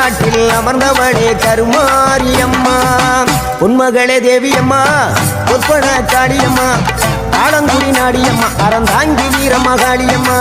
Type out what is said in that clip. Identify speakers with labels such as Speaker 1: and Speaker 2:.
Speaker 1: திருவேற்காட்டில் அமர்ந்தவளே கருமாரியம்மா. உன்மகளே தேவியம்மா பொற்பன காளியம்மா ஆலங்குடி நாடியம்மா அறந்தாங்கி வீரமகாளியம்மா.